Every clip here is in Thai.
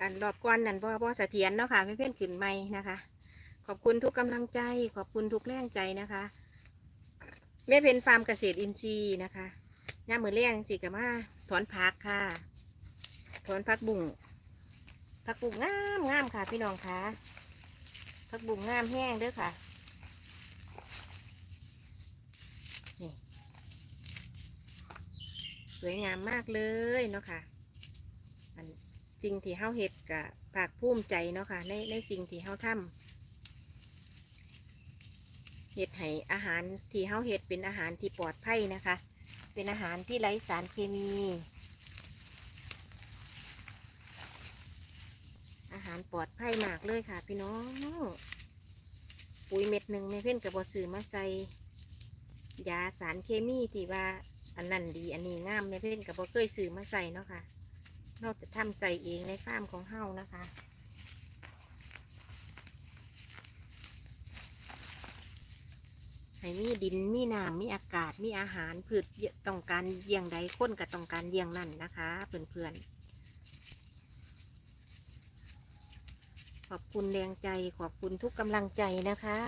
อันรอบก่อนนั่นบ่บ่เสถียรเนาะค่ะไม่เพื่อนขึ้นใหม่นะคะ ขอบคุณทุกกำลังใจ ขอบคุณทุกแรงใจนะคะแม่เพนฟาร์มเกษตรอินทรีย์นะคะย่ามมือเลี้ยงสิกับมาถอนผักค่ะ ถอนผักบุ้งผักบุ้งงามงามค่ะ พี่น้องค่ะผักบุ้งงามแห้งเด้อค่ะนี่สวยงามมากเลยเนาะค่ะ สิ่งที่เฮาเฮ็ดกับภาคภูมิใจเนาะค่ะ ในในสิ่งที่เฮาทำเห็ดให้อาหารที่เฮาเห็ดเป็นอาหารที่ปลอดภัยนะคะ เป็นอาหารที่ไร้สารเคมี อาหารปลอดภัยมากเลยค่ะ พี่น้องปุ๋ยเม็ดหนึ่งไม่เพ่นกับบอซื้อมาใส่ยาสารเคมีที่ว่าอันนั้นดีอันนี้งามไม่เพ่นกับบอเคยซื้อมาใส่เนาะค่ะ เราจะทำใส่เองในฟาร์มของเฮานะคะให้มีดินมีน้ำมีอากาศมีอาหารพืชต้องการเยี่ยงใดคนก็ต้องการเยี่ยงนั่นนะคะเพื่อนๆขอบคุณแรงใจขอบคุณทุกกำลังใจนะคะ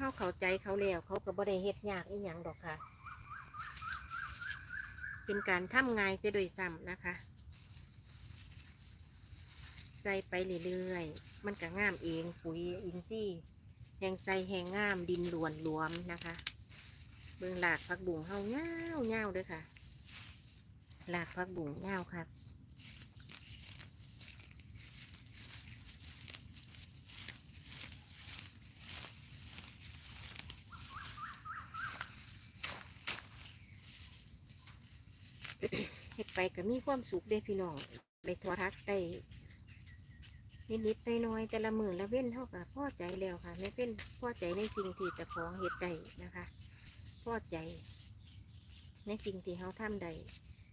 เพราเขาเข้าใจเขาแล้วเขาก็บ่ได้เฮ็ดยากอีหยังดอกค่ะ เป็นการทำง่ายเสียโดวยซ้ำนะคะ ใส่ไปเรื่อยๆมันก็งามเองปุ๋ยอินทรีย์แหงใส่แหงงามดินหลวนหลวมนะคะ เบื้องหลากพักบุ่งเฮาเงาเงาเด้วยค่ะ หลากพักบุ่งเงาครับ เฮ็ดไป ก็มีความสุขเด้พี่น้องได้ทอทักได้นิดๆน้อยๆแต่ละมือละเว้นเท่ากับพ่อใจแล้วค่ะไม่เป็นพ่อใจในสิ่งที่จะของเฮ็ดได้นะคะพ่อใจ ในสิ่งที่เฮาทำได้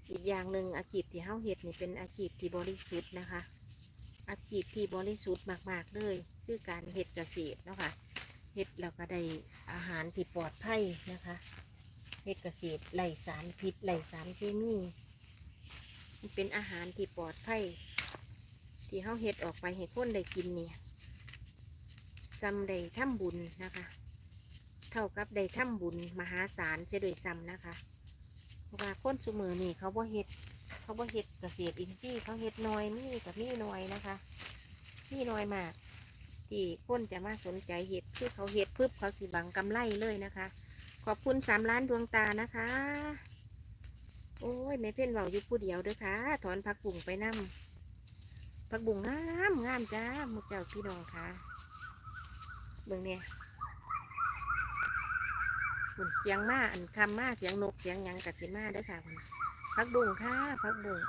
อีกอย่างหนึ่งอาชีพที่เฮาเฮ็ดนี่เป็นอาชีพที่บริสุทธิ์นะคะ อาชีพที่บริสุทธิ์มากๆเลย คือการเฮ็ดเกษตรเนาะค่ะเฮ็ดแล้วก็ได้อาหารที่ปลอดภัยนะคะเฮ็ดเกษตรไร้สารพิษไร้สารเคมี มันเป็นอาหารที่ปลอดภัยที่เขาเฮ็ดออกไปให้คนได้กินเนี่ยจำได้ทำบุญนะคะ เท่ากับได้ทำบุญมหาศาลเสียด้วยซ้ำนะคะเพราะว่าคนสมือนี่เขาบ่เฮ็ดเขาบ่เฮ็ดเกษตรอินทรีย์เขาเฮ็ดน้อยนี่กับนี่น้อยนะคะนี่น้อยมากที่คนจะมาสนใจเฮ็ดคือเขาเฮ็ดปึ๊บเขาสิบังกำไรเลยนะคะ ขอบคุณสามล้านดวงตานะคะ โอ้ยแม่เพ่นเบาอยู่ผู้เดียวเด้อค่ะ ถอนผักบุ่งไปนํผักบุ่งงามงามจ้ามุกเจ้าพี่น้องค่ะเบิ่งเนี่ยคุนเสียงมาอันคำมาเสียงนกเสียงยังกัดสิมาเด้อค่ะคุณผักบุ่งค่ะผักบุ่ง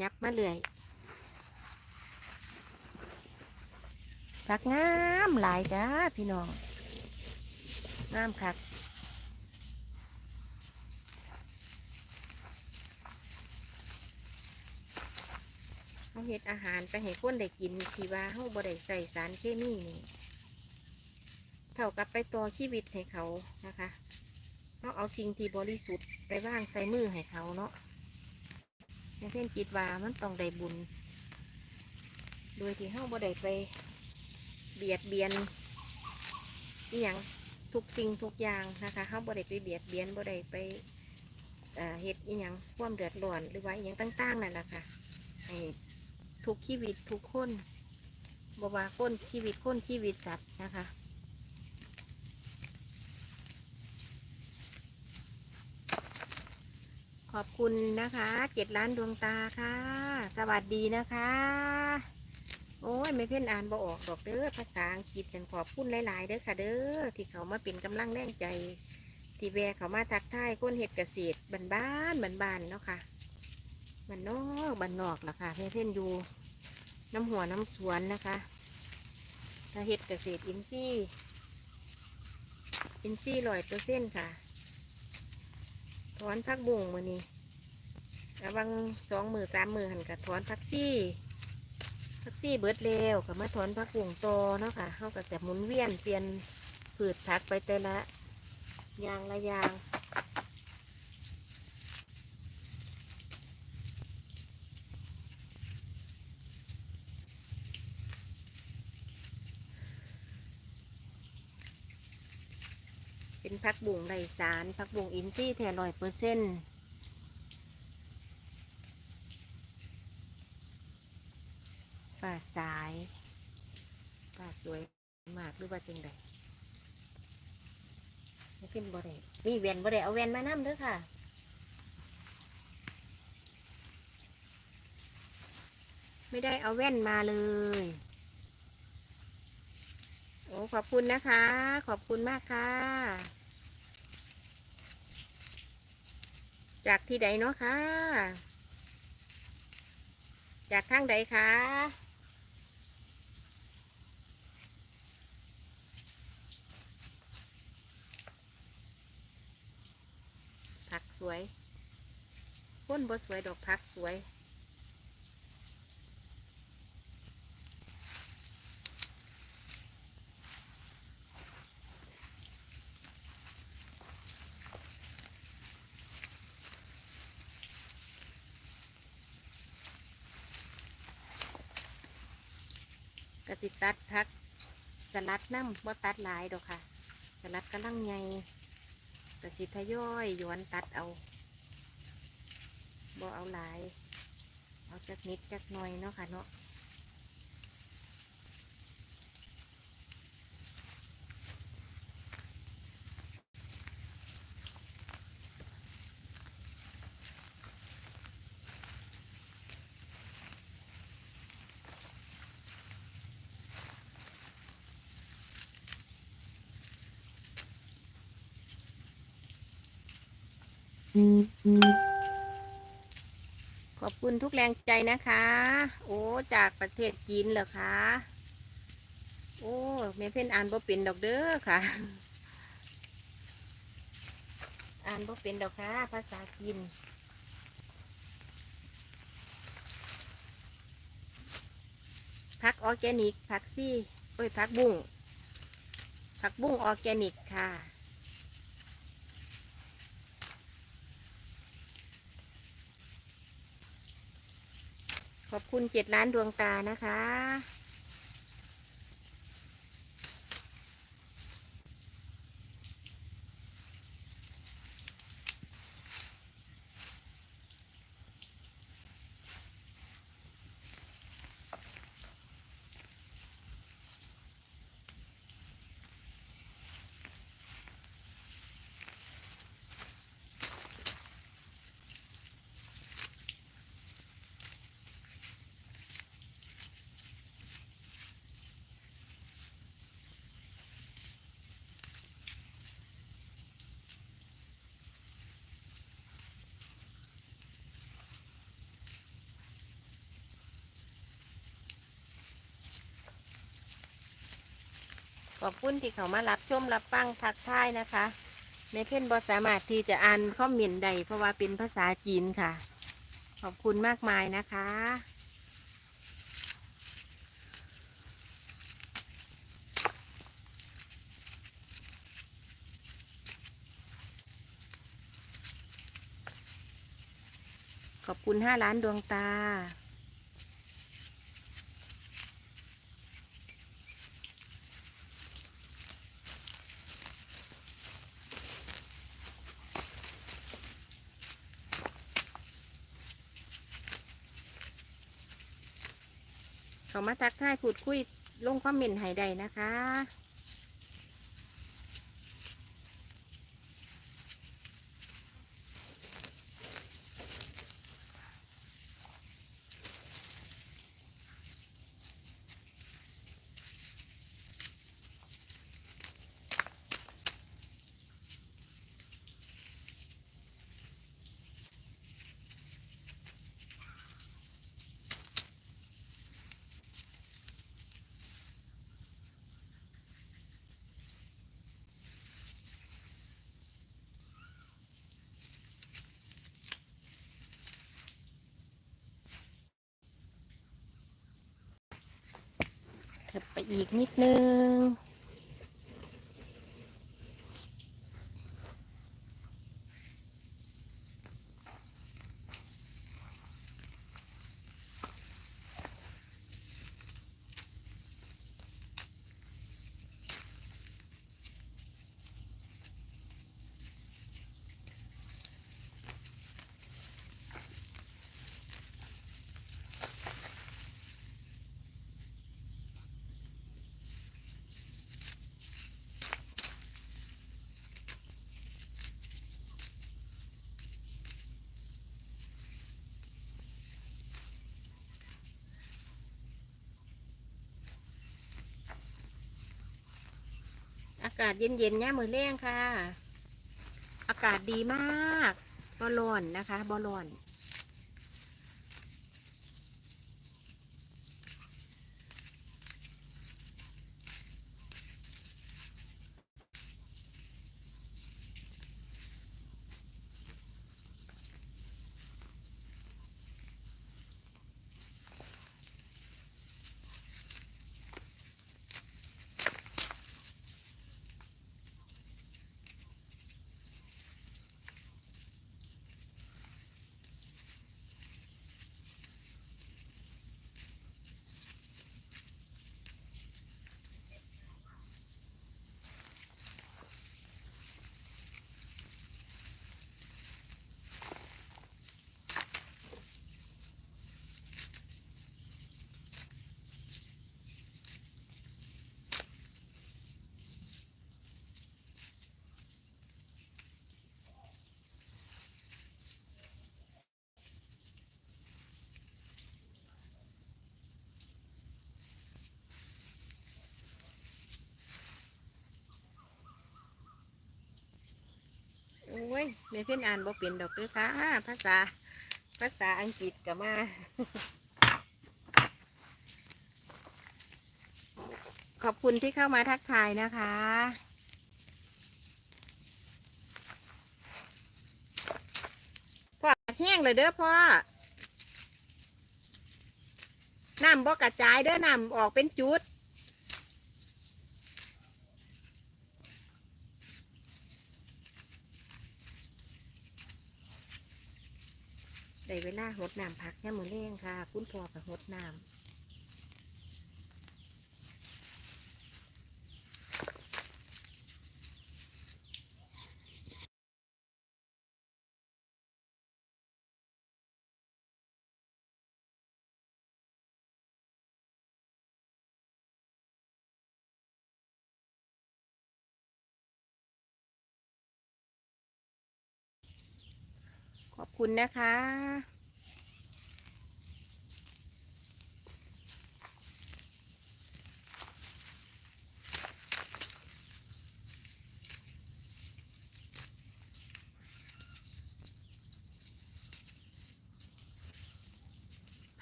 ยับมาเลยผักงามหลายจ้าพี่น้องงามคัก เขาเฮ็ดอาหารไปให้คนได้กินที่ว่าเขาบ่ได้ใส่สารเคมีนี่เท่ากับไปต่อชีวิตให้เขานะคะเขาเอาสิ่งที่บริสุทธิ์ไปว่างใส่มือให้เขาเนาะในเพื่นจิตว่ามันต้องได้บุญ โดยที่เขาบ่ได้ไปเบียดเบียนอีหยังทุกสิ่งทุกอย่างนะคะเขาบ่ได้ไปเบียดเบียนบ่ได้ไปเอ่อเฮ็ดอีหยังความเดือดร้อนหรือว่าอีหยังต่างๆนั่นแหละค่ะให้ ทุกชีวิตทุกคนบว่าคนชีวิตคนชีวิตสัตว์นะคะ ขอบคุณนะคะเจ็ดล้านดวงตาค่ะ สวัสดีนะคะ โอ้ยไม่เพ่นอ่านบ่ออกดอกเด้อภาษาอังกฤษกันขอบคุณหลาย ๆ เด้อค่ะ เด้อที่เขามาเป็นกำลังแรงใจ ที่แวเขามาทักทายคนเห็ดเกษตรบ้านบ้านบ้านบ้านๆเนาะค่ะบ้านนอกบ้านนอกล่ะค่ะเพื่อนเพ่นอยู่ น้ำหัวน้ำสวนนะคะถ้าเห็ดเกษตรอินทรีย์อินทรีย์ร้อยเปอร์เซ็นค่ะถอนพักบุ้งมือนี้ระวังสองมือสามมือหันกับถอนพักซี่พักซี่เบิดแล้วก็มาถอนพักบุ่งโตเนาะค่ะเข้าก็จะหมุนเวียนเปลี่ยนผืดพักไปแต่ละอย่างละอย่าง พักบุ่งไรสารพักบุ่งอินซี่แท้ร้อยเปอร์เซ็นต์ป่าสายป่าสวยมากหรือว่าจังใดไม่เป็นบ่ได้มีแวนบ่ได้เอาแวนมานำเด้อค่ะ ไม่ได้เอาแว่นมาเลย โอ้ขอบคุณนะคะ ขอบคุณมากค่ะ จากที่ใดเนาะคะจากทางใดคะผักสวยพ้นบ่สวยดอกผักสวย ติตัดพักสลัดน้ำว่าตัดหลายดอกค่ะ สลัดกำลังไงกสิทยอยย้อนตัดเอาบ่เอาหลาย เอาจักนิดจักหน่อยเนาะค่ะเนาะ ขอบคุณทุกแรงใจนะคะ โอ้ จากประเทศจีนเหรอคะ โอ้แม่เพ่นอ่านบ่เป็นดอกเด้อค่ะ อ่านบ่เป็นดอกค่ะ ภาษาจีนพักออร์แกนิกพักซี่เอ้ยพักบุ้งพักบุ้งออร์แกนิกค่ะ ขอบคุณเจ็ดล้านดวงตานะคะ ขอบคุณที่เขามารับชมรับฟังทักทายนะคะ ในเพ่นบอสามารถที่จะอ่านคอมเมนต์ใดเพราะว่าเป็นภาษาจีนค่ะ ขอบคุณมากมายนะคะขอบคุณห้าล้านดวงตา เขามาทักทายพูดคุยลงคอมเมนต์ให้ได้นะคะ อีกนิดนึงากาศเย็นๆเนี่ยมือแรงค่ะ อากาศดีมากบอลอนนะคะบอลอน โอ้ยแม่เพ่นอ่านบ่เป็นดอกเด้อค่ะภาษา ภาษาอังกฤษก็มาขอบคุณที่เข้ามาทักทายนะคะ พ่อแห้งเลยเด้อพ่อ น้ำบ่กระจายเด้อน้ำออกเป็นจุด เวลาหดน้ำพักแค่มือเล่งค่ะ คุณพ่อกับหดน้ำ คุณนะคะ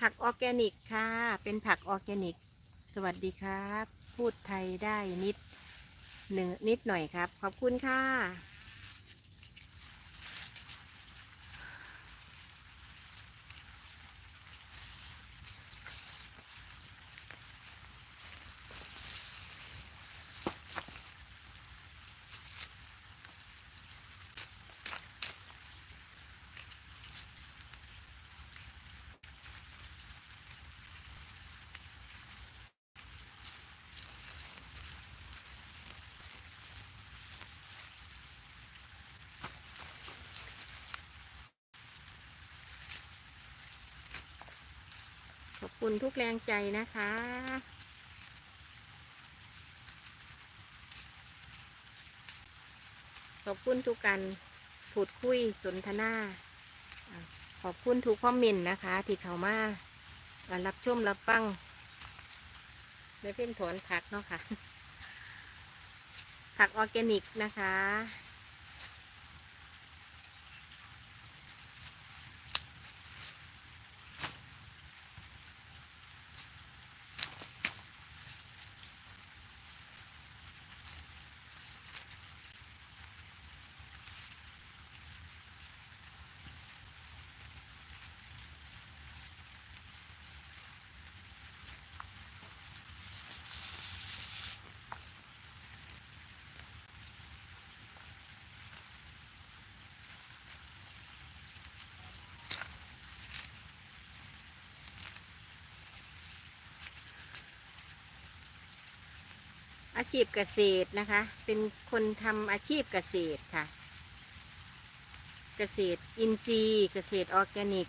ผักออร์แกนิกค่ะ เป็นผักออร์แกนิก สวัสดีครับ พูดไทยได้นิดหนึ่งนิดหน่อยครับ ขอบคุณค่ะ อบคุณทุกแรงใจนะคะ ขอบคุณทุกการพูดคุยสนทนา ขอบคุณทุกคอมเมนต์นะคะ ที่เขามาอ่ารับชมรับฟังไม่เป็นถอนผักเนาะค่ะ ผักออร์แกนิกนะคะ ชีพเกษตรนะคะ เป็นคนทำอาชีพเกษตรค่ะ เกษตรอินทรีย์ เกษตรออร์แกนิก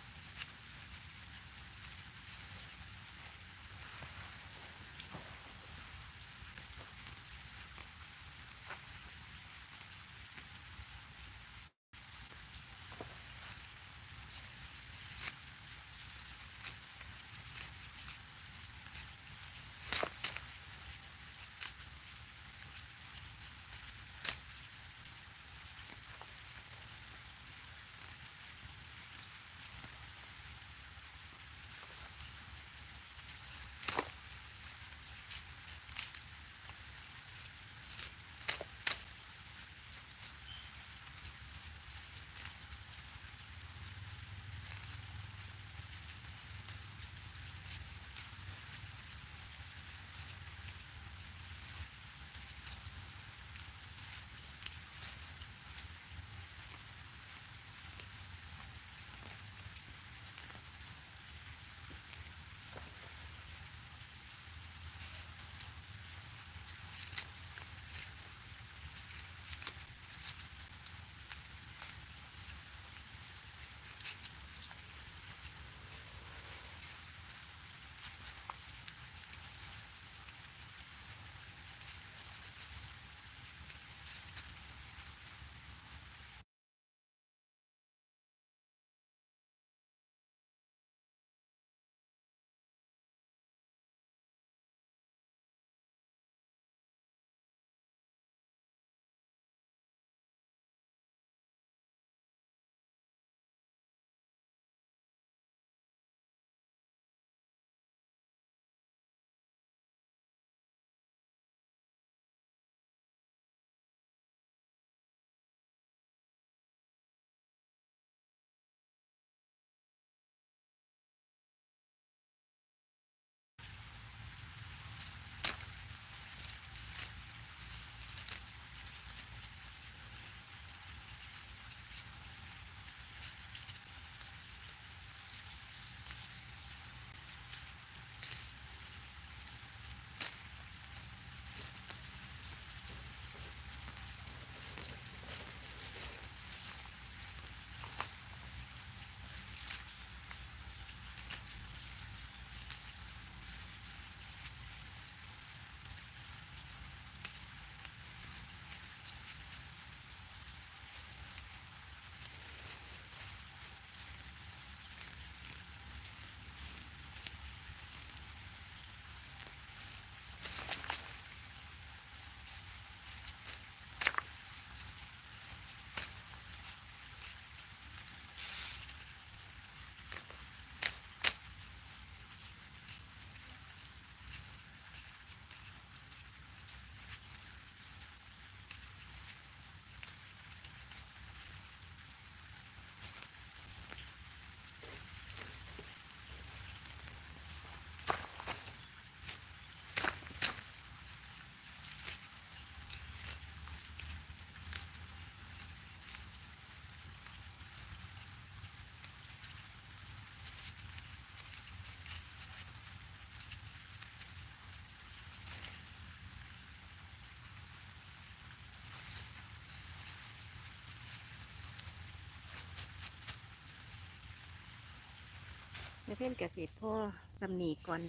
เพ่นเกษตรพ่อสำนีก่อน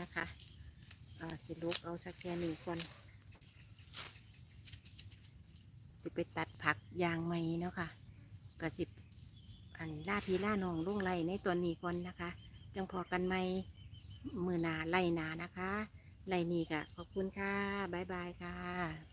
นะคะสิลูกเอาสักแค่นี้ก่อนสิไปตัดผักยางไหมเนาะค่ะก็สิอันล่าพีล่านองลุงไรในตัวนี้ก่อนนะคะ จังพอกันไหมมือหนาไล่หนานะคะไล่นี่กะขอบคุณค่ะ บ๊ายบายค่ะ